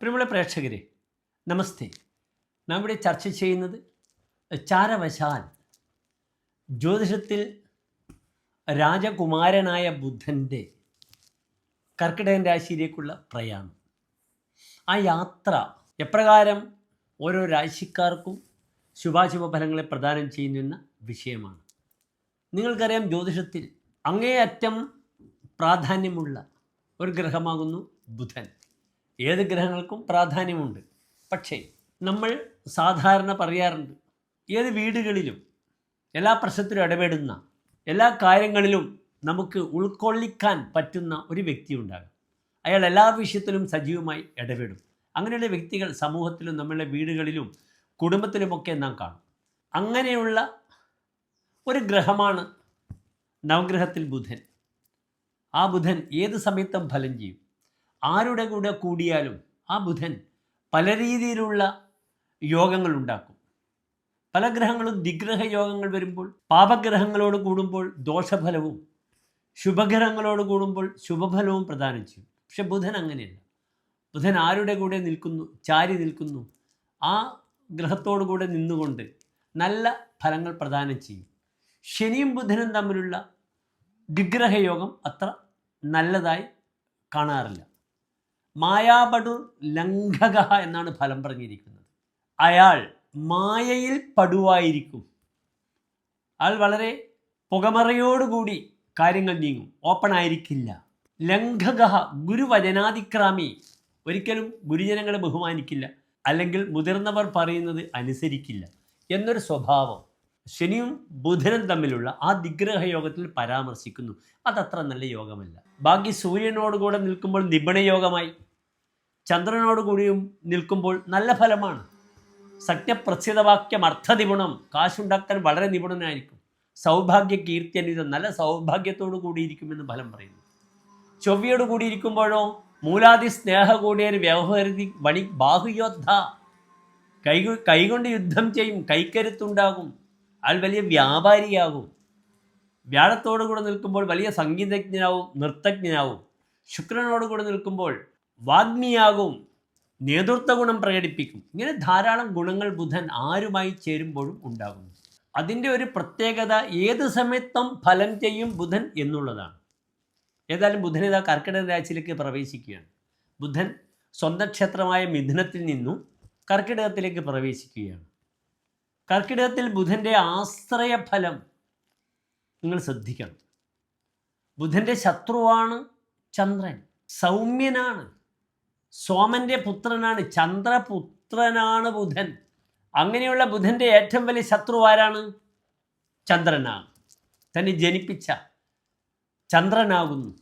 പ്രിയമുള്ള പ്രേക്ഷകരെ നമസ്തേ. നാം ഇവിടെ ചർച്ച ചെയ്യുന്നത് ചാരവശാൽ. ജ്യോതിഷത്തിൽ രാജകുമാരനായ ബുദ്ധന്റെ കർക്കിടകൻ രാശിയിലേക്കുള്ള പ്രയാണം. ആ യാത്ര എപ്രകാരം ഓരോ രാശിക്കാർക്കും ശുഭാശുഭ ഫലങ്ങളെ പ്രദാനം ചെയ്യുന്ന വിഷയമാണ്. നിങ്ങൾക്കറിയാം ജ്യോതിഷത്തിൽ അങ്ങേയറ്റം പ്രാധാന്യമുള്ള ഒരു ഗ്രഹമാകുന്നു ബുധൻ. ഏത് ഗ്രഹങ്ങൾക്കും പ്രാധാന്യമുണ്ട്. പക്ഷേ നമ്മൾ സാധാരണ പറയാറുണ്ട് ഏത് വീടുകളിലും എല്ലാ പ്രശ്നത്തിലും ഇടപെടുന്ന എല്ലാ കാര്യങ്ങളിലും നമുക്ക് ഉൾക്കൊള്ളിക്കാൻ പറ്റുന്ന ഒരു വ്യക്തി ഉണ്ടാകും അയാൾ എല്ലാ വിഷയത്തിലും സജീവമായി ഇടപെടും. അങ്ങനെയുള്ള വ്യക്തികൾ സമൂഹത്തിലും നമ്മളുടെ വീടുകളിലും കുടുംബത്തിലുമൊക്കെ നാം കാണും. അങ്ങനെയുള്ള ഒരു ഗ്രഹമാണ് നവഗ്രഹത്തിൽ ബുധൻ. ആ ബുധൻ ഏത് സമയത്തും ഫലം ചെയ്യും. ആരുടെ കൂടെ കൂടിയാലും ആ ബുധൻ പല രീതിയിലുള്ള യോഗങ്ങൾ ഉണ്ടാക്കും. പല ഗ്രഹങ്ങളും ദിഗ്രഹ യോഗങ്ങൾ വരുമ്പോൾ പാപഗ്രഹങ്ങളോട് കൂടുമ്പോൾ ദോഷഫലവും ശുഭഗ്രഹങ്ങളോട് കൂടുമ്പോൾ ശുഭഫലവും പ്രദാനം ചെയ്യും. പക്ഷെ ബുധൻ അങ്ങനെയല്ല. ബുധൻ ആരുടെ കൂടെ നിൽക്കുന്നു ചാരി നിൽക്കുന്നു ആ ഗ്രഹത്തോടു കൂടെ നിന്നുകൊണ്ട് നല്ല ഫലങ്ങൾ പ്രദാനം ചെയ്യും. ശനിയും ബുധനും തമ്മിലുള്ള ദിഗ്രഹയോഗം അത്ര നല്ലതായി കാണാറില്ല. മായാപടു ലംഘക എന്നാണ് ഫലം പറഞ്ഞിരിക്കുന്നത്. അയാൾ മായയിൽ പടുവായിരിക്കും. അയാൾ വളരെ പുകമറയോടുകൂടി കാര്യങ്ങൾ നീങ്ങും. ഓപ്പൺ ആയിരിക്കില്ല. ലംഘക ഗുരുവചനാതിക്രാമി ഒരിക്കലും ഗുരുജനങ്ങളെ ബഹുമാനിക്കില്ല. അല്ലെങ്കിൽ മുതിർന്നവർ പറയുന്നത് അനുസരിക്കില്ല. എന്നൊരു സ്വഭാവം. ശനിയും ബുധനും തമ്മിലുള്ള ആ ദിഗ്രഹ യോഗത്തിൽ പരാമർശിക്കുന്നു. അതത്ര നല്ല യോഗമല്ല. ബാക്കി സൂര്യനോടുകൂടെ നിൽക്കുമ്പോൾ നിപുണയോഗമായി യോഗമായി ചന്ദ്രനോടുകൂടിയും നിൽക്കുമ്പോൾ നല്ല ഫലമാണ്. സത്യപ്രസിദ്ധവാക്യം അർത്ഥനിപുണം കാശുണ്ടാക്കാൻ വളരെ നിപുണനായിരിക്കും. സൗഭാഗ്യ കീർത്തി അനിത നല്ല സൗഭാഗ്യത്തോടു കൂടിയിരിക്കുമെന്ന് ഫലം പറയുന്നു. ചൊവ്വയോട് കൂടിയിരിക്കുമ്പോഴോ മൂലാദി സ്നേഹ കൂടിയൊരു വ്യവഹരി വണി ബാഹുയോദ്ധ. കൈ കൈകൊണ്ട് യുദ്ധം ചെയ്യും. കൈക്കരുത്തുണ്ടാകും. അയാൾ വലിയ വ്യാപാരിയാകും. വ്യാഴത്തോടു കൂടെ നിൽക്കുമ്പോൾ വലിയ സംഗീതജ്ഞനാവും നൃത്തജ്ഞനാവും. ശുക്രനോട് കൂടെ നിൽക്കുമ്പോൾ വാഗ്മിയാകും. നേതൃത്വ ഗുണം പ്രകടിപ്പിക്കും. ഇങ്ങനെ ധാരാളം ഗുണങ്ങൾ ബുധൻ ആരുമായി ചേരുമ്പോഴും ഉണ്ടാകും അതിന്റെ ഒരു പ്രത്യേകത ഏത് സമയത്തും ഫലം ചെയ്യും ബുധൻ എന്നുള്ളതാണ്. ഏതായാലും ബുധൻ ഇതാ കർക്കിടക രാശിയിലേക്ക് പ്രവേശിക്കുകയാണ്. ബുധൻ സ്വന്തം ക്ഷേത്രമായ മിഥുനത്തിൽ നിന്നും കർക്കിടകത്തിലേക്ക് പ്രവേശിക്കുകയാണ്. കർക്കിടകത്തിൽ ബുധന്റെ ആശ്രയഫലം നിങ്ങൾ ശ്രദ്ധിക്കണം. ബുധന്റെ ശത്രുവാണ് ചന്ദ്രൻ സൗമ്യനാണ്. സോമന്റെ പുത്രനാണ് ചന്ദ്രപുത്രനാണ് ബുധൻ. അങ്ങനെയുള്ള ബുധന്റെ ഏറ്റവും വലിയ ശത്രു ആരാണ്? ചന്ദ്രനാണ്. തന്നെ ജനിപ്പിച്ച ചന്ദ്രനാകുന്നു.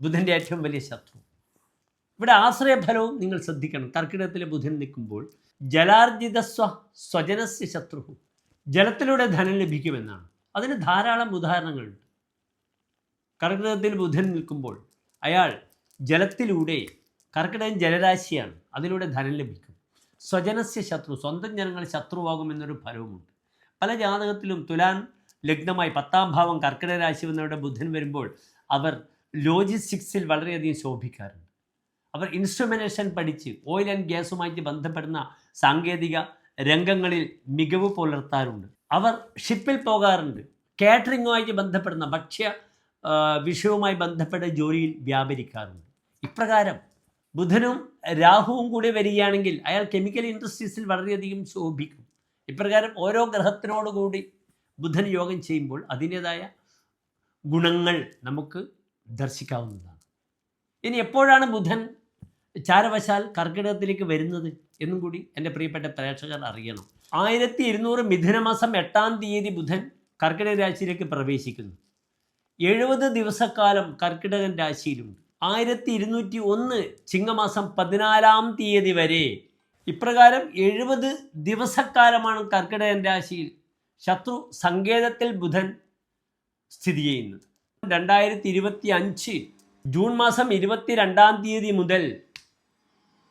ബുധന്റെ ഏറ്റവും വലിയ ശത്രു. ഇവിടെ ആശ്രയഫലവും നിങ്ങൾ ശ്രദ്ധിക്കണം. കർക്കിടകത്തിലെ ബുധൻ നിൽക്കുമ്പോൾ ജലാർജിത സ്വ സ്വജനസ്യ ശത്രു ജലത്തിലൂടെ ധനം ലഭിക്കുമെന്നാണ്. അതിന് ധാരാളം ഉദാഹരണങ്ങളുണ്ട്. കർക്കിടകത്തിൽ ബുധൻ നിൽക്കുമ്പോൾ അയാൾ ജലത്തിലൂടെ കർക്കിടകൻ ജലരാശിയാണ് അതിലൂടെ ധനം ലഭിക്കും. സ്വജനസ്യ ശത്രു സ്വന്തം ജനങ്ങൾ ശത്രുവാകുമെന്നൊരു ഫലവുമുണ്ട്. പല ജാതകത്തിലും തുലാൻ ലഗ്നമായി പത്താം ഭാവം കർക്കിടക രാശി വന്നവരുടെ ബുധൻ വരുമ്പോൾ അവർ ലോജിസ്റ്റിക്സിൽ വളരെയധികം ശോഭിക്കാറുണ്ട്. അവർ ഇൻസ്ട്രുമെന്റേഷൻ പഠിച്ച് ഓയിൽ ആൻഡ് ഗ്യാസുമായിട്ട് ബന്ധപ്പെടുന്ന സാങ്കേതിക രംഗങ്ങളിൽ മികവ് പുലർത്താറുണ്ട്. അവർ ഷിപ്പിൽ പോകാറുണ്ട്. കാറ്ററിങ്ങുമായിട്ട് ബന്ധപ്പെടുന്ന ഭക്ഷ്യ വിഷയവുമായി ബന്ധപ്പെട്ട ജോലിയിൽ വ്യാപരിക്കാറുണ്ട്. ഇപ്രകാരം ബുധനും രാഹുവും കൂടി വരികയാണെങ്കിൽ അയാൾ കെമിക്കൽ ഇൻഡസ്ട്രീസിൽ വളരെയധികം ശോഭിക്കും. ഇപ്രകാരം ഓരോ ഗ്രഹത്തിനോടുകൂടി ബുധൻ യോഗം ചെയ്യുമ്പോൾ അതിന്റേതായ ഗുണങ്ങൾ നമുക്ക് ദർശിക്കാവുന്നതാണ്. ഇനി എപ്പോഴാണ് ബുധൻ ചാരവശാൽ കർക്കിടകത്തിലേക്ക് വരുന്നത് എന്നും കൂടി എന്റെ പ്രിയപ്പെട്ട പ്രേക്ഷകർ അറിയണം. ആയിരത്തി ഇരുന്നൂറ് മിഥുനമാസം എട്ടാം തീയതി ബുധൻ കർക്കിടക രാശിയിലേക്ക് പ്രവേശിക്കുന്നു. എഴുപത് ദിവസക്കാലം കർക്കിടകൻ രാശിയിലുണ്ട്. ആയിരത്തി ഇരുന്നൂറ്റി ഒന്ന് ചിങ്ങമാസം പതിനാലാം തീയതി വരെ ഇപ്രകാരം എഴുപത് ദിവസക്കാലമാണ് കർക്കിടകൻ രാശിയിൽ ശത്രു സങ്കേതത്തിൽ ബുധൻ സ്ഥിതി ചെയ്യുന്നത്. രണ്ടായിരത്തി ഇരുപത്തി അഞ്ച് ജൂൺ മാസം ഇരുപത്തി രണ്ടാം തീയതി മുതൽ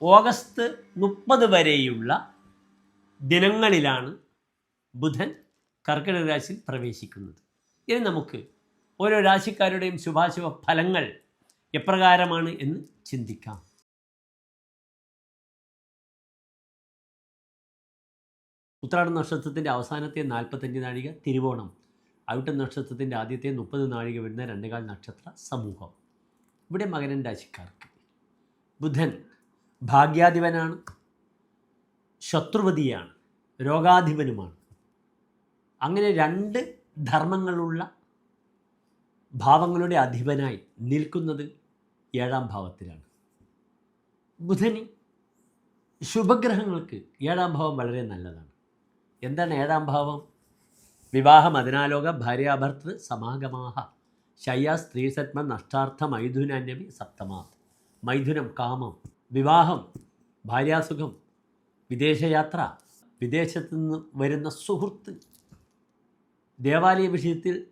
ഓഗസ്റ്റ് മുപ്പത് വരെയുള്ള ദിനങ്ങളിലാണ് ബുധൻ കർക്കിടക രാശിയിൽ പ്രവേശിക്കുന്നത്. ഇനി നമുക്ക് ഓരോ രാശിക്കാരുടെയും ശുഭാശുഭ ഫലങ്ങൾ എപ്രകാരമാണ് എന്ന് ചിന്തിക്കാം. ഉത്രാട നക്ഷത്രത്തിന്റെ അവസാനത്തെ നാൽപ്പത്തഞ്ച് നാഴിക തിരുവോണം. ഔട്ട നക്ഷത്രത്തിന്റെ ആദ്യത്തെ മുപ്പത് നാഴിക വരുന്ന രണ്ടുകാൽ നക്ഷത്ര സമൂഹം. ഇവിടെ മകരൻ രാശിക്കാർക്ക് ബുധൻ ഭാഗ്യാധിപനാണ്. ശത്രുപതിയാണ് രോഗാധിപനുമാണ്. അങ്ങനെ രണ്ട് ധർമ്മങ്ങളുള്ള ഭാവങ്ങളുടെ അധിപനായി നിൽക്കുന്നത് ഏഴാം ഭാവത്തിലാണ്. ബുധനി ശുഭഗ്രഹങ്ങൾക്ക് ഏഴാം ഭാവം വളരെ നല്ലതാണ്. എന്താണ് ഏഴാം ഭാവം? വിവാഹം അതിനാലോക ഭാര്യാഭർത്തൃ സമാഗമാഹ ശയ്യ സ്ത്രീസത്മ നഷ്ടാർത്ഥ മൈഥുനാന്യമി സപ്തമാത്. മൈഥുനം കാമം വിവാഹം ഭാര്യാസുഖം വിദേശയാത്ര വിദേശത്തു നിന്ന് വരുന്ന സുഹൃത്ത്. ദേവാലയ വിഷയത്തിൽ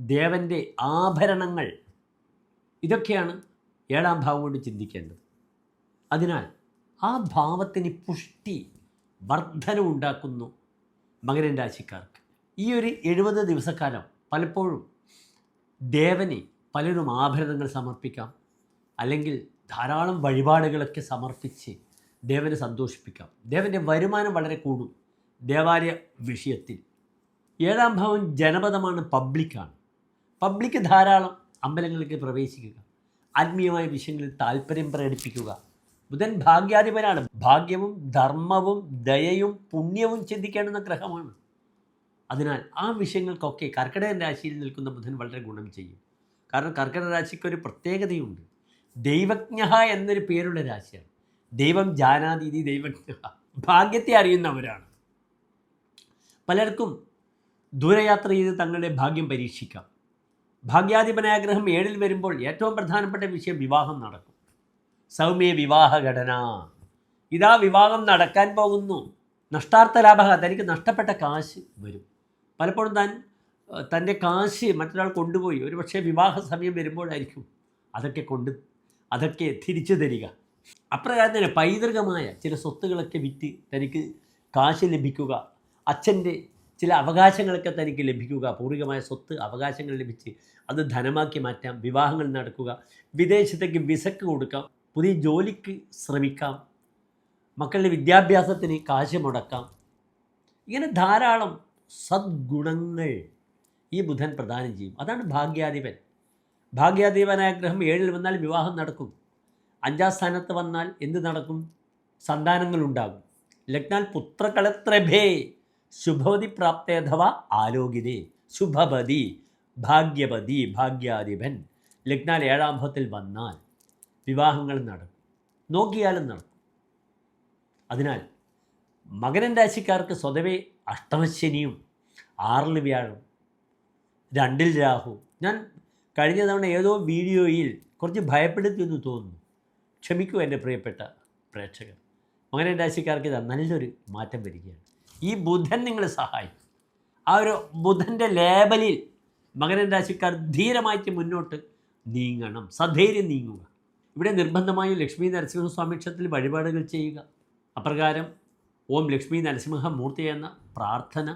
ദേവന്റെ ആഭരണങ്ങൾ. ഇതൊക്കെയാണ് ഏഴാം ഭാവം കൊണ്ട് ചിന്തിക്കേണ്ടത്. അതിനാൽ ആ ഭാവത്തിന് പുഷ്ടി വർധന ഉണ്ടാക്കുന്നു മകരൻ രാശിക്കാർക്ക്. ഈ ഒരു എഴുപത് ദിവസക്കാലം പലപ്പോഴും ദേവന് പലരും ആഭരണങ്ങൾ സമർപ്പിക്കാം. അല്ലെങ്കിൽ ധാരാളം വഴിപാടുകളൊക്കെ സമർപ്പിച്ച് ദേവനെ സന്തോഷിപ്പിക്കാം. ദേവന്റെ വരുമാനം വളരെ കൂടും. ദേവാലയ വിഷയത്തിൽ. ഏഴാം ഭാവം ജനപദമാണ് പബ്ലിക്കാണ്. പബ്ലിക്ക് ധാരാളം അമ്പലങ്ങളിലേക്ക് പ്രവേശിക്കുക. ആത്മീയമായ വിഷയങ്ങളിൽ താല്പര്യം പ്രകടിപ്പിക്കുക. ബുധൻ ഭാഗ്യാധിപനാണ്. ഭാഗ്യവും ധർമ്മവും ദയയും പുണ്യവും ചിന്തിക്കേണ്ടുന്ന ഗ്രഹമാണ്. അതിനാൽ ആ വിഷയങ്ങൾക്കൊക്കെ കർക്കിടക രാശിയിൽ നിൽക്കുന്ന ബുധൻ വളരെ ഗുണം ചെയ്യും. കാരണം കർക്കിടക രാശിക്ക് ഒരു പ്രത്യേകതയുണ്ട്. ദൈവജ്ഞ എന്നൊരു പേരുള്ള രാശിയാണ്. ദൈവം ജാനാതീതി ദൈവജ്ഞ. ഭാഗ്യത്തെ അറിയുന്നവരാണ്. പലർക്കും ദൂരയാത്ര ചെയ്ത് തങ്ങളുടെ ഭാഗ്യം പരീക്ഷിക്കാം. ഭാഗ്യാധിപനായ ഗ്രഹം ഏഴിൽ വരുമ്പോൾ ഏറ്റവും പ്രധാനപ്പെട്ട വിഷയം വിവാഹം നടക്കും. സൗമ്യ വിവാഹഘടന ഇതാ വിവാഹം നടക്കാൻ പോകുന്നു. നഷ്ടാർത്ഥ ലാഭ തനിക്ക് നഷ്ടപ്പെട്ട കാശ് വരും. പലപ്പോഴും താൻ തന്റെ കാശ് മറ്റൊരാൾ കൊണ്ടുപോയി. ഒരു പക്ഷേ വിവാഹ സമയം വരുമ്പോഴായിരിക്കും അതൊക്കെ കൊണ്ട് അതൊക്കെ തിരിച്ചു തരിക. അപ്രകാരം തന്നെ പൈതൃകമായ ചില സ്വത്തുകളൊക്കെ വിറ്റ് തനിക്ക് കാശ് ലഭിക്കുക. അച്ഛന്റെ ചില അവകാശങ്ങളൊക്കെ തനിക്ക് ലഭിക്കുക. പൂർവികമായ സ്വത്ത് അവകാശങ്ങൾ ലഭിച്ച് അത് ധനമാക്കി മാറ്റാം വിവാഹങ്ങൾ നടക്കുക വിദേശത്തേക്ക് വിസക്ക് കൊടുക്കാം പുതിയ ജോലിക്ക് ശ്രമിക്കാം മക്കളുടെ വിദ്യാഭ്യാസത്തിന് കാശ് മുടക്കാം. ഇങ്ങനെ ധാരാളം സദ്ഗുണങ്ങൾ ഈ ബുധൻ പ്രദാനം ചെയ്യും. അതാണ് ഭാഗ്യാധിപൻ. ഭാഗ്യാധിപനായ ഗ്രഹം ഏഴിൽ വന്നാൽ വിവാഹം നടക്കും. അഞ്ചാം സ്ഥാനത്ത് വന്നാൽ എന്ത് നടക്കും? സന്താനങ്ങളുണ്ടാകും. ലഗ്നാൽ പുത്രകളത്രഭേ ശുഭവതി പ്രാപ്തേ അഥവാ ആരോഗ്യതേ ശുഭപതി ഭാഗ്യപതി ഭാഗ്യാധിപൻ. ലഗ്നാൽ ഏഴാം ഭാവത്തിൽ വന്നാൽ വിവാഹങ്ങൾ നടക്കും. നോക്കിയാലും നടക്കും. അതിനാൽ മകരൻ രാശിക്കാർക്ക് സ്വതവേ അഷ്ടമശനിയും ആറിൽ വ്യാഴം രണ്ടിൽ രാഹു. ഞാൻ കഴിഞ്ഞ തവണ ഏതോ വീഡിയോയിൽ കുറച്ച് ഭയപ്പെടുത്തി എന്ന് തോന്നുന്നു. ക്ഷമിക്കൂ എന്റെ പ്രിയപ്പെട്ട പ്രേക്ഷകർ. അങ്ങനെ രാശിക്കാർക്ക് ഇതാ നല്ലൊരു മാറ്റം വരികയാണ്. ഈ ബുധൻ നിങ്ങളെ സഹായിക്കും. ആ ഒരു ബുധന്റെ ലേബലിൽ മകരൻ രാശിക്കാർ ധീരമായിട്ട് മുന്നോട്ട് നീങ്ങണം. സധൈര്യം നീങ്ങുക. ഇവിടെ നിർബന്ധമായും ലക്ഷ്മി നരസിംഹസ്വാമി ക്ഷേത്രത്തിൽ വഴിപാടുകൾ ചെയ്യുക. അപ്രകാരം ഓം ലക്ഷ്മി നരസിംഹമൂർത്തി എന്ന പ്രാർത്ഥന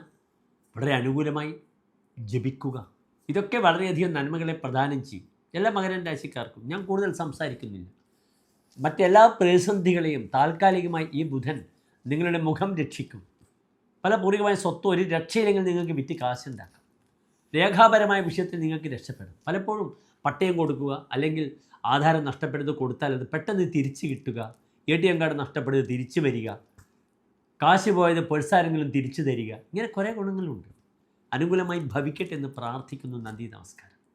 വളരെ അനുകൂലമായി ജപിക്കുക. ഇതൊക്കെ വളരെയധികം നന്മകളെ പ്രദാനം ചെയ്യും. എല്ലാ മകരൻ രാശിക്കാർക്കും ഞാൻ കൂടുതൽ സംസാരിക്കുന്നില്ല. മറ്റെല്ലാ പ്രതിസന്ധികളെയും താൽക്കാലികമായി ഈ ബുധൻ നിങ്ങളുടെ മുഖം രക്ഷിക്കും. പല പൂർവികമായ സ്വത്ത് ഒരു രക്ഷയില്ലെങ്കിൽ നിങ്ങൾക്ക് വിറ്റ് കാശുണ്ടാക്കാം. രേഖാപരമായ വിഷയത്തിൽ നിങ്ങൾക്ക് രക്ഷപ്പെടും. പലപ്പോഴും പട്ടയം കൊടുക്കുക അല്ലെങ്കിൽ ആധാരം നഷ്ടപ്പെടുന്നത് കൊടുത്താൽ അത് പെട്ടെന്ന് തിരിച്ചു കിട്ടുക. എ ടി എം കാർഡ് നഷ്ടപ്പെടുന്നത് തിരിച്ചു വരിക. കാശ് പോയത് പേഴ്സാരെങ്കിലും തിരിച്ചു തരിക. ഇങ്ങനെ കുറേ ഗുണങ്ങളുണ്ട്. അനുകൂലമായി ഭവിക്കട്ടെ എന്ന് പ്രാർത്ഥിക്കുന്നു നന്ദി നമസ്കാരം.